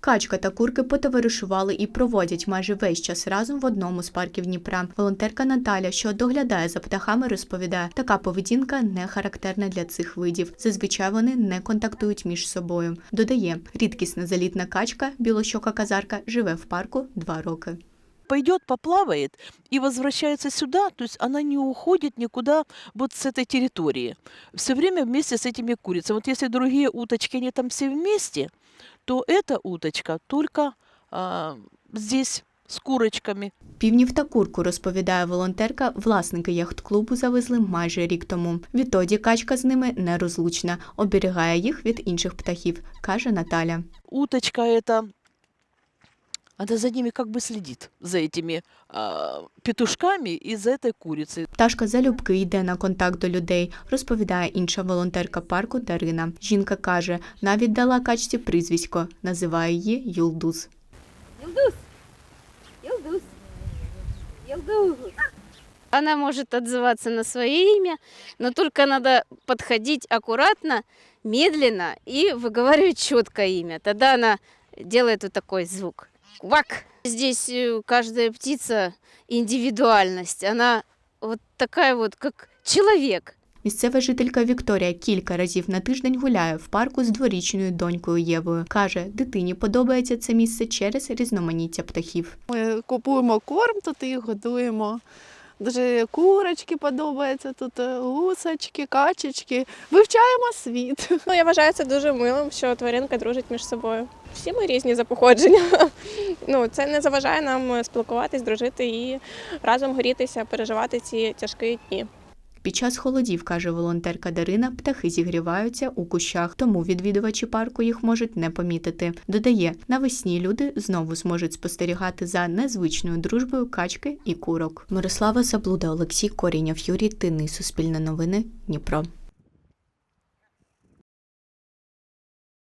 Качка та курки потоваришували і проводять майже весь час разом в одному з парків Дніпра. Волонтерка Наталя, що доглядає за птахами, розповідає, така поведінка не характерна для цих видів. Зазвичай вони не контактують між собою. Додає, рідкісна залітна качка, білощока казарка, живе в парку два роки пойдет, поплавает и возвращается сюда, то есть она не уходит никуда вот с этой территории. Все время вместе с этими курицами. Вот если другие уточки, они там все вместе, то эта уточка только а, здесь с курочками. Півнів та курку, розповідає волонтерка, власники яхт-клубу завезли майже рік тому. Відтоді качка з ними нерозлучна, оберігає їх від інших птахів, каже Наталя. Уточка это, она за ними как бы следит, за этими а, петушками и за этой курицей. Пташка залюбки йде на контакт до людей, розповідає інша волонтерка парку Дарина. Жінка каже, навіть дала качці прізвисько, називає її Юлдуз. Йылдыз! Йылдыз! Йылдыз! Она может отзываться на свое имя, но только надо подходить аккуратно, медленно и выговаривать четко имя. Тогда она делает вот такой звук. Квак! Здесь э, каждая птица индивидуальность. Она вот такая вот, как человек. Місцева жителька Вікторія кілька разів на тиждень гуляє в парку з дворічною донькою Євою. Каже, дитині подобається це місце через різноманіття птахів. Ми купуємо корм тут і їх годуємо. Дуже курочки подобаються тут, е, гусочки, качечки. Вивчаємо світ. Ну, я вважаю це дуже милим, що тваринка дружить між собою. Всі ми різні за походження. Ну, це не заважає нам спілкуватись, дружити і разом горітися, переживати ці тяжкі дні. Під час холодів, каже волонтерка Дарина, птахи зігріваються у кущах, тому відвідувачі парку їх можуть не помітити. Додає, навесні люди знову зможуть спостерігати за незвичною дружбою качки і курок. Мирослава Заблуда, Олексій Корінєв, Юрій Тинний, Суспільне новини, Дніпро.